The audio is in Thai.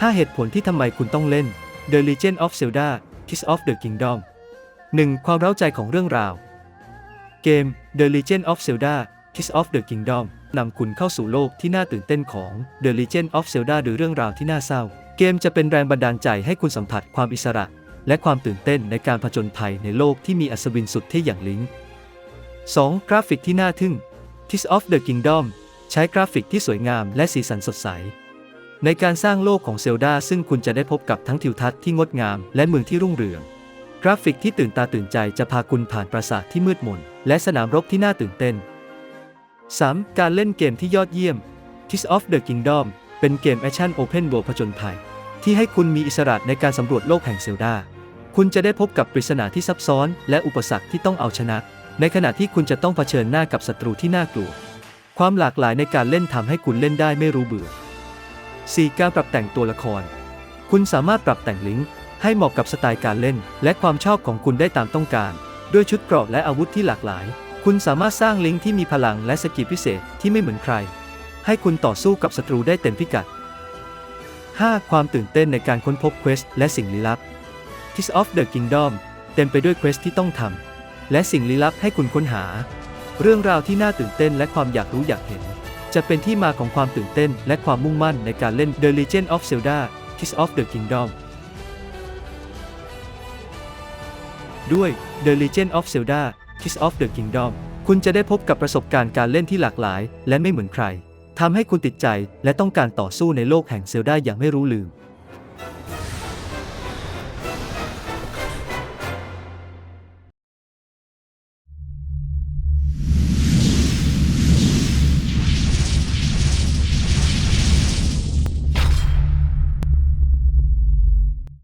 5 เหตุผลที่ทำไมคุณต้องเล่น The Legend of Zelda Tears of the Kingdom 1. ความเร้าใจของเรื่องราว เกม The Legend of Zelda Tears of the Kingdom นำคุณเข้าสู่โลกที่น่าตื่นเต้นของ The Legend of Zelda หรือเรื่องราวที่น่าเศร้า เกมจะเป็นแรงบันดาลใจให้คุณสัมผัสความอิสระ และความตื่นเต้นในการผจญภัยในโลกที่มีอัศวินสุดเท่อย่างลิง 2. กราฟิกที่น่าทึ่ง Tears of the Kingdom ใช้กราฟิกที่สวยงามและสีสันสดใส ในการสร้างโลกของเซลดาซึ่งคุณจะได้พบกับทั้งทิวทัศน์ที่งดงามและเมืองที่รุ่งเรือง กราฟิกที่ตื่นตาตื่นใจจะพาคุณผ่านปราสาทที่มืดมน และสนามรบที่น่าตื่นเต้น 3. การเล่นเกมที่ยอดเยี่ยม Tears of the Kingdom เป็นเกมแอคชั่นโอเพน r l d ผจญภัย ที่ให้คุณมีอิสระในการสำรวจโลกแห่งเซลดา คุณจะได้พบกับปริศนาที่ซับซ้อน และอุปสรรคที่ต้องเอาชนะ ในขณะที่คุณจะต้องเผชิญหน้ากับศัตรูที่น่ากลัว ความหลากหลายในการเล่นทำให้คุณเล่นได้ไม่รู้เบื่อ 4. การปรับแต่งตัวละคร คุณสามารถปรับแต่งลิงก์ให้เหมาะกับสไตล์การเล่น และความชอบของคุณได้ตามต้องการ ด้วยชุดเกราะและอาวุธที่หลากหลาย คุณสามารถสร้างลิงก์ที่มีพลังและสกิลพิเศษที่ไม่เหมือนใคร ให้คุณต่อสู้กับศัตรูได้เต็มพิกัด 5. ความตื่นเต้นในการค้นพบเควสและสิ่งลี้ลับ Tears of the Kingdom เต็มไปด้วยเควสที่ต้องทำและสิ่งลี้ลับให้คุณค้นหา เรื่องราวที่น่าตื่นเต้นและความอยากรู้อยากเห็น จะเป็นที่มาของความตื่นเต้นและความมุ่งมั่นในการเล่น The Legend of Zelda Tears of the Kingdom ด้วย The Legend of Zelda Tears of the Kingdom คุณจะได้พบกับประสบการณ์การเล่นที่หลากหลาย และไม่เหมือนใครทำให้คุณติดใจและต้องการต่อสู้ในโลกแห่งเซลดาอย่างไม่รู้ลืม